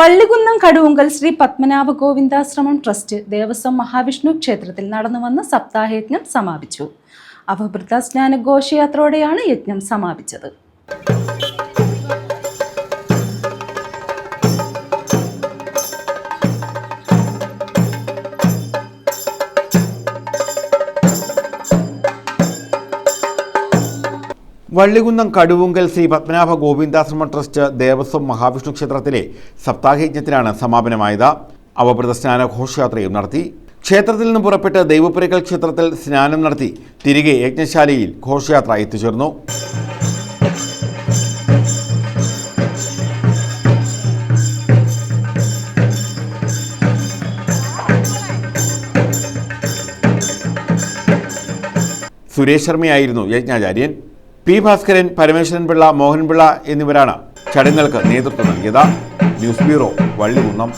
Vallikunnam Kaduvunkal Shri Padmanabha Govindashramam trust Devaswom Mahavishnu ക്ഷേത്രത്തിൽ നടന്നു വന്ന സപ്താഹയജ്ഞം സമാപിച്ചു. അവഭൃത സ്നാന ഘോഷയാത്രയോടെയാണ് യജ്ഞം സമാപിച്ചത്. വള്ളികുന്നം കടുവുങ്കൽ ശ്രീ പത്മനാഭ ഗോവിന്ദാശ്രമ ട്രസ്റ്റ് ദേവസ്വം മഹാവിഷ്ണു ക്ഷേത്രത്തിലെ സപ്താഹയജ്ഞത്തിനാണ് സമാപനമായത്. അവപ്രത സ്നാന ഘോഷയാത്രയും നടത്തി. ക്ഷേത്രത്തിൽ നിന്ന് പുറപ്പെട്ട് ദൈവപുരക്കൽ ക്ഷേത്രത്തിൽ സ്നാനം നടത്തി തിരികെ യജ്ഞശാലയിൽ ഘോഷയാത്ര എത്തിച്ചേർന്നു. സുരേഷ് ശർമ്മയായിരുന്നു യജ്ഞാചാര്യൻ. പി ഭാസ്കരൻ പരമേശ്വരൻ പിള്ള മോഹൻപിള്ള എന്നിവരാണ് ചടങ്ങുകൾക്ക് നേതൃത്വം നൽകിയത്. News bureau Vallikunnam.